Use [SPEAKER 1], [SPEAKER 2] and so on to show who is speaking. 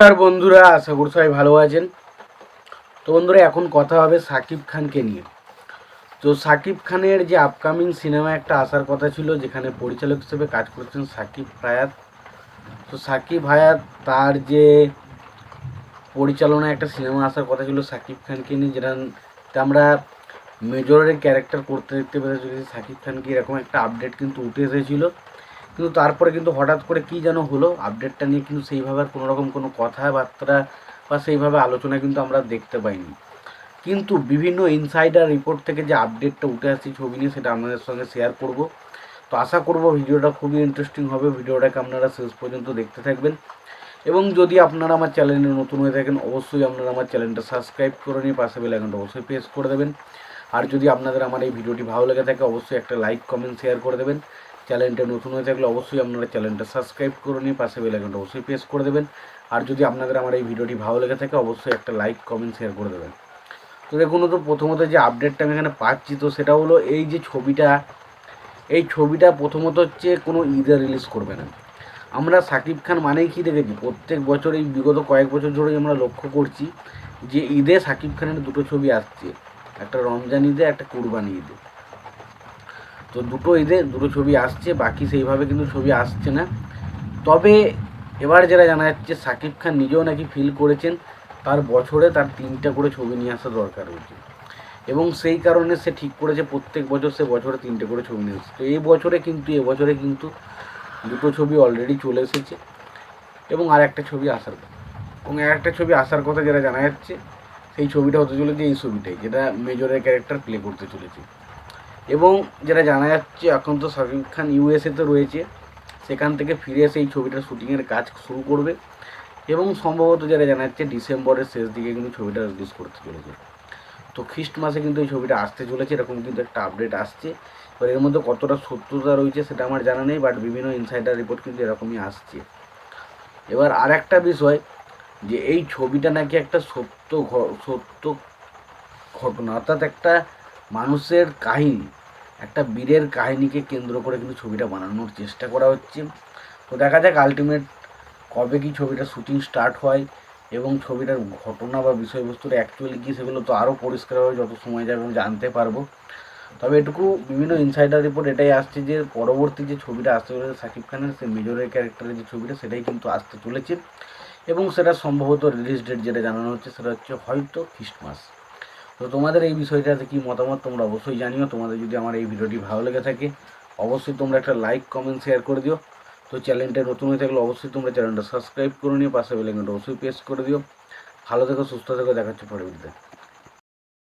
[SPEAKER 1] নমস্কার বন্ধুরা, আশা করি সবাই ভালো আছেন। তো বন্ধুরা, এখন কথা হবে সাকিব খানকে নিয়ে। তো সাকিব খানের যে আপকামিং সিনেমা একটা আসার কথা ছিল, যেখানে পরিচালক হিসেবে কাজ করছেন সাকিব হায়াত। তো সাকিব হায়াত তার যে পরিচালনা একটা সিনেমা আসার কথা ছিল সাকিব খানকে নিয়ে, যেটা আমরা মেজরের ক্যারেক্টার করতে দেখতে পেরেছি। সাকিব খানকে এরকম একটা আপডেট কিন্তু উঠে এসেছিল। কিন্তু তারপরে কিন্তু হঠাৎ করে কী যেন হলো আপডেটটা নিয়ে কিন্তু সেইভাবে আর কোনো রকম কোনো কথাবার্তা বা সেইভাবে আলোচনা কিন্তু আমরা দেখতে পাইনি। কিন্তু বিভিন্ন ইনসাইডার রিপোর্ট থেকে যে আপডেটটা উঠে আসছে ছবি নিয়ে, সেটা আপনাদের সঙ্গে শেয়ার করব। তো আশা করব ভিডিওটা খুবই ইন্টারেস্টিং হবে। ভিডিওটাকে আপনারা শেষ পর্যন্ত দেখতে থাকবেন। এবং যদি আপনারা আমার চ্যানেলে নতুন হয়ে থাকেন, অবশ্যই আপনারা আমার চ্যানেলটা সাবস্ক্রাইব করে নিয়ে পাশে বেলাইকনটা অবশ্যই প্রেস করে দেবেন। আর যদি আপনাদের আমার এই ভিডিওটি ভালো লেগে থাকে, অবশ্যই একটা লাইক কমেন্ট শেয়ার করে দেবেন। চ্যানেলটা নতুন হয়ে থাকলে অবশ্যই আপনারা চ্যানেলটা সাবস্ক্রাইব করে নিয়ে পাশে বেলাইকনটা অবশ্যই প্রেস করে দেবেন। আর যদি আপনাদের আমার এই ভিডিওটি ভালো লেগে থাকে, অবশ্যই একটা লাইক, কমেন্ট, শেয়ার করে দেবেন। তো দেখুন, তো প্রথমত যে আপডেটটা আমি এখানে পাচ্ছি, তো সেটা হলো এই যে ছবিটা, এই ছবিটা প্রথমত হচ্ছে কোনো ঈদে রিলিজ করবে না। আমরা সাকিব খান মানেই কি দেখেছি? প্রত্যেক বছর এই বিগত কয়েক বছর ধরেই আমরা লক্ষ্য করছি যে ঈদে সাকিব খানের দুটো ছবি আসছে। একটা রমজান ঈদে, একটা কুরবানি ঈদে। তো দুটো ঈদে দুটো ছবি আসছে, বাকি সেইভাবে কিন্তু ছবি আসছে না। তবে এবার যেটা জানা যাচ্ছে, সাকিব খান নিজেও নাকি ফিল করেছেন, তার বছরে তার তিনটা করে ছবি নিয়ে আসা দরকার হয়েছে। এবং সেই কারণে সে ঠিক করেছে, প্রত্যেক বছর সে বছরে তিনটে করে ছবি নিয়ে আসছে। তো এই বছরে কিন্তু এবছরে কিন্তু দুটো ছবি অলরেডি চলে এসেছে। এবং আর একটা ছবি আসার কথা। এবং আর একটা ছবি আসার কথা যেটা জানা যাচ্ছে, সেই ছবিটা হতে চলেছে এই ছবিটাই, যেটা মেজরের ক্যারেক্টার প্লে করতে চলেছে। এবং যেটা জানা যাচ্ছে, এখন তো শাকিব খান ইউএসএতে রয়েছে। সেখান থেকে ফিরে এসে এই ছবিটার শুটিংয়ের কাজ শুরু করবে। এবং সম্ভবত যেটা জানা যাচ্ছে, ডিসেম্বরের শেষ দিকে কিন্তু ছবিটা রিলিজ করতে চলেছে। তো খ্রিস্ট মাসে কিন্তু এই ছবিটা আসতে চলেছে, এরকম কিন্তু একটা আপডেট আসছে। এবার এর মধ্যে কতটা সত্যতা রয়েছে সেটা আমার জানা নেই বাট বিভিন্ন ইনসাইডার রিপোর্ট কিন্তু এরকমই আসছে। এবার আর একটা বিষয়, যে এই ছবিটা নাকি একটা সত্য সত্য ঘটনা, অর্থাৎ একটা মানুষের কাহিনী। একটা বীরের কাহিনীকে কেন্দ্র করে কিন্তু ছবিটা বানানোর চেষ্টা করা হচ্ছে। তো দেখা যাক আলটিমেট কবে কি ছবিটা শুটিং স্টার্ট হয় এবং ছবিটার ঘটনা বা বিষয়বস্তুর অ্যাকচুয়ালি কী সেগুলো তো আরও পরিষ্কারভাবে যত সময় যাবে আমি জানতে পারব। তবে এটুকু বিভিন্ন ইনসাইডার রিপোর্ট এটাই আসছে যে পরবর্তী যে ছবিটা আসতে চলেছে সাকিব খানের সে মেজরের ক্যারেক্টারের যে ছবিটা, সেটাই কিন্তু আসতে চলেছে। এবং সেটা সম্ভবত রিলিজ ডেট যেটা জানানো হচ্ছে, সেটা হচ্ছে হয়তো খ্রিস্টমাস। তো তোমাদের এই বিষয়টাতে কি মতামত তোমরা অবশ্যই জানিও। তোমাদের যদি আমার এই ভিডিওটি ভালো লেগে থাকে, অবশ্যই তোমরা একটা লাইক কমেন্ট শেয়ার করে দিও। তো চ্যানেলটা নতুন হয়ে থাকলে অবশ্যই তোমরা চ্যানেলটা সাবস্ক্রাইব করে নিও, পাশে বেলাইকনটা অবশ্যই প্রেস করে দিও। ভালো থেকো, সুস্থ থেকো দেখাচ্ছে পরে